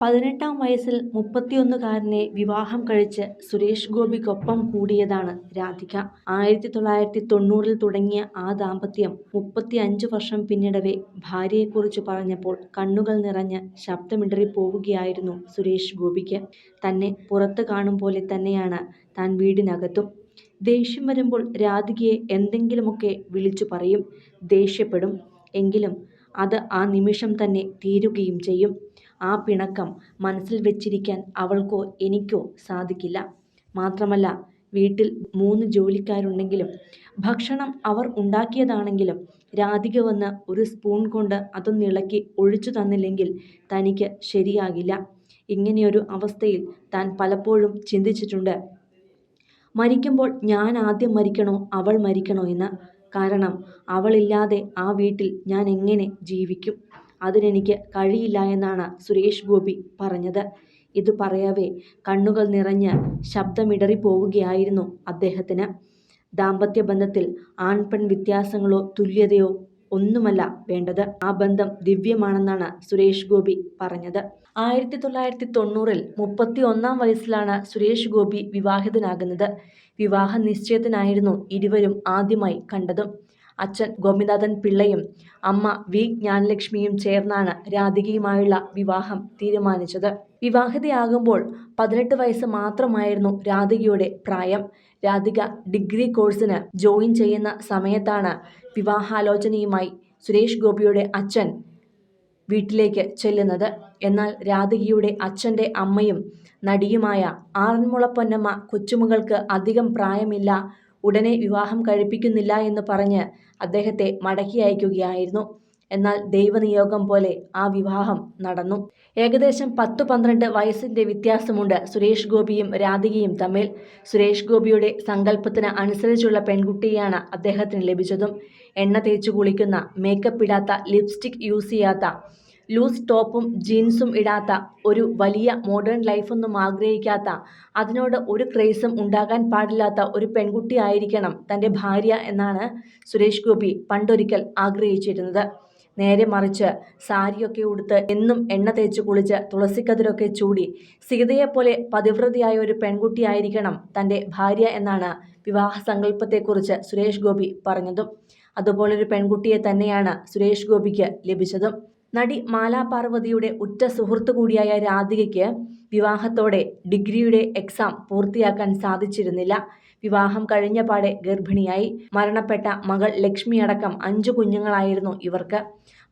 പതിനെട്ടാം വയസ്സിൽ മുപ്പത്തിയൊന്നുകാരനെ വിവാഹം കഴിച്ച് സുരേഷ് ഗോപിക്കൊപ്പം കൂടിയതാണ് രാധിക. ആയിരത്തി തൊള്ളായിരത്തി തൊണ്ണൂറിൽ തുടങ്ങിയ ആ ദാമ്പത്യം മുപ്പത്തി മുപ്പത്തിയഞ്ചു വർഷം പിന്നിടവേ ഭാര്യയെക്കുറിച്ച് പറഞ്ഞപ്പോൾ കണ്ണുകൾ നിറഞ്ഞ് ശബ്ദമിടറിപ്പോവുകയായിരുന്നു സുരേഷ് ഗോപിക്ക്. തന്നെ പുറത്ത് കാണും പോലെ തന്നെയാണ് താൻ വീടിനകത്തും. ദേഷ്യം വരുമ്പോൾ രാധികയെ എന്തെങ്കിലുമൊക്കെ വിളിച്ചു പറയും. ദേഷ്യപ്പെടും. എങ്കിലും അത് ആ നിമിഷം തന്നെ തീരുകയും ചെയ്യും. ആ പിണക്കം മനസ്സിൽ വെച്ചിരിക്കാൻ അവൾക്കോ എനിക്കോ സാധിക്കില്ല. മാത്രമല്ല വീട്ടിൽ മൂന്ന് ജോലിക്കാരുണ്ടെങ്കിലും ഭക്ഷണം അവർ ഉണ്ടാക്കിയതാണെങ്കിലും രാധിക വന്ന് ഒരു സ്പൂൺ കൊണ്ട് അതൊന്നിളക്കി ഒഴിച്ചു തന്നില്ലെങ്കിൽ തനിക്ക് ശരിയാകില്ല. ഇങ്ങനെയൊരു അവസ്ഥയിൽ താൻ പലപ്പോഴും ചിന്തിച്ചിട്ടുണ്ട്. മരിക്കുമ്പോൾ ഞാൻ ആദ്യം മരിക്കണോ അവൾ മരിക്കണോ എന്ന്. കാരണം അവളില്ലാതെ ആ വീട്ടിൽ ഞാൻ എങ്ങനെ ജീവിക്കും. അതിനെനിക്ക് കഴിയില്ല എന്നാണ് സുരേഷ് ഗോപി പറഞ്ഞത്. ഇത് പറയവേ കണ്ണുകൾ നിറഞ്ഞ് ശബ്ദമിടറിപ്പോവുകയായിരുന്നു അദ്ദേഹത്തിന്. ദാമ്പത്യ ബന്ധത്തിൽ ആൺപെൺ വ്യത്യാസങ്ങളോ തുല്യതയോ ഒന്നുമല്ല വേണ്ടത്. ആ ബന്ധം ദിവ്യമാണെന്നാണ് സുരേഷ് ഗോപി പറഞ്ഞത്. ആയിരത്തി തൊള്ളായിരത്തി തൊണ്ണൂറിൽ മുപ്പത്തി ഒന്നാം വയസ്സിലാണ് സുരേഷ് ഗോപി വിവാഹിതനാകുന്നത്. വിവാഹ നിശ്ചയത്തിനായിരുന്നു ഇരുവരും ആദ്യമായി കണ്ടതും. അച്ഛൻ ഗോപിനാഥൻ പിള്ളയും അമ്മ വി. ജ്ഞാനലക്ഷ്മിയും ചേർന്നാണ് രാധികയുമായുള്ള വിവാഹം തീരുമാനിച്ചത്. വിവാഹിതയാകുമ്പോൾ പതിനെട്ട് വയസ്സ് മാത്രമായിരുന്നു രാധികയുടെ പ്രായം. രാധിക ഡിഗ്രി കോഴ്സിന് ജോയിൻ ചെയ്യുന്ന സമയത്താണ് വിവാഹാലോചനയുമായി സുരേഷ് ഗോപിയുടെ അച്ഛൻ വീട്ടിലേക്ക് ചെല്ലുന്നത്. എന്നാൽ രാധികയുടെ അച്ഛന്റെ അമ്മയും നടിയുമായ ആറന്മുള പൊന്നമ്മ കൊച്ചുമകൾക്ക് അധികം പ്രായമില്ല, ഉടനെ വിവാഹം കഴിപ്പിക്കുന്നില്ല എന്ന് പറഞ്ഞ് അദ്ദേഹത്തെ മടക്കി അയക്കുകയായിരുന്നു. എന്നാൽ ദൈവനിയോഗം പോലെ ആ വിവാഹം നടന്നു. ഏകദേശം പത്തു പന്ത്രണ്ട് വയസ്സിന്റെ വ്യത്യാസമുണ്ട് സുരേഷ് ഗോപിയും രാധികയും തമ്മിൽ. സുരേഷ് ഗോപിയുടെ സങ്കല്പത്തിന് അനുസരിച്ചുള്ള പെൺകുട്ടിയെയാണ് അദ്ദേഹത്തിന് ലഭിച്ചതും. എണ്ണ തേച്ചു കുളിക്കുന്ന, മേക്കപ്പ് ഇടാത്ത ലിപ്സ്റ്റിക് യൂസ് ചെയ്യാത്ത, ലൂസ് ടോപ്പും ജീൻസും ഇടാത്ത, ഒരു വലിയ മോഡേൺ ലൈഫൊന്നും ആഗ്രഹിക്കാത്ത, അതിനോട് ഒരു ക്രേസും ഉണ്ടാകാൻ പാടില്ലാത്ത ഒരു പെൺകുട്ടി ആയിരിക്കണം തന്റെ ഭാര്യ എന്നാണ് സുരേഷ് ഗോപി പണ്ടൊരിക്കൽ ആഗ്രഹിച്ചിരുന്നത്. നേരെ മറിച്ച് സാരിയൊക്കെ ഉടുത്ത് എന്നും എണ്ണ തേച്ച് കുളിച്ച് തുളസിക്കതിരൊക്കെ ചൂടി സീതയെപ്പോലെ പതിവ്രതയായ ഒരു പെൺകുട്ടിയായിരിക്കണം തന്റെ ഭാര്യ എന്നാണ് വിവാഹ സങ്കല്പത്തെക്കുറിച്ച് സുരേഷ് ഗോപി പറഞ്ഞതും. അതുപോലൊരു പെൺകുട്ടിയെ തന്നെയാണ് സുരേഷ് ഗോപിക്ക് ലഭിച്ചതും. നടി മാലാ പാർവതിയുടെ ഉറ്റ സുഹൃത്തു കൂടിയായ രാധികയ്ക്ക് വിവാഹത്തോടെ ഡിഗ്രിയുടെ എക്സാം പൂർത്തിയാക്കാൻ സാധിച്ചിരുന്നില്ല. വിവാഹം കഴിഞ്ഞ പാടെ ഗർഭിണിയായി. മരണപ്പെട്ട മകൾ ലക്ഷ്മി അടക്കം അഞ്ചു കുഞ്ഞുങ്ങളായിരുന്നു ഇവർക്ക്.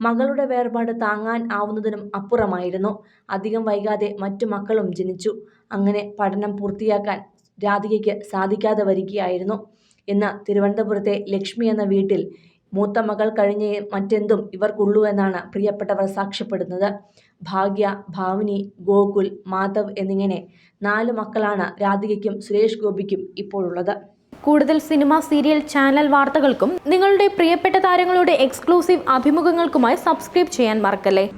മകളുടെ വേർപാട് താങ്ങാൻ ആവുന്നതിനും അപ്പുറമായിരുന്നു. അധികം വൈകാതെ മറ്റു മക്കളും ജനിച്ചു. അങ്ങനെ പഠനം പൂർത്തിയാക്കാൻ രാധികയ്ക്ക് സാധിക്കാതെ വരികയായിരുന്നു. എന്ന തിരുവനന്തപുരത്തെ ലക്ഷ്മി എന്ന വീട്ടിൽ മൂത്ത മകൾ കഴിഞ്ഞേ മറ്റെന്തും ഇവർക്കുള്ളൂ എന്നാണ് പ്രിയപ്പെട്ടവർ സാക്ഷ്യപ്പെടുന്നത് ഭാഗ്യ, ഭാവനി, ഗോകുൽ, മാധവ് എന്നിങ്ങനെ നാല് മക്കളാണ് രാധികയ്ക്കും സുരേഷ് ഗോപിക്കും ഇപ്പോഴുള്ളത്. കൂടുതൽ സിനിമ, സീരിയൽ, ചാനൽ വാർത്തകൾക്കും നിങ്ങളുടെ പ്രിയപ്പെട്ട താരങ്ങളുടെ എക്സ്ക്ലൂസീവ് അഭിമുഖങ്ങൾക്കുമായി സബ്സ്ക്രൈബ് ചെയ്യാൻ മറക്കല്ലേ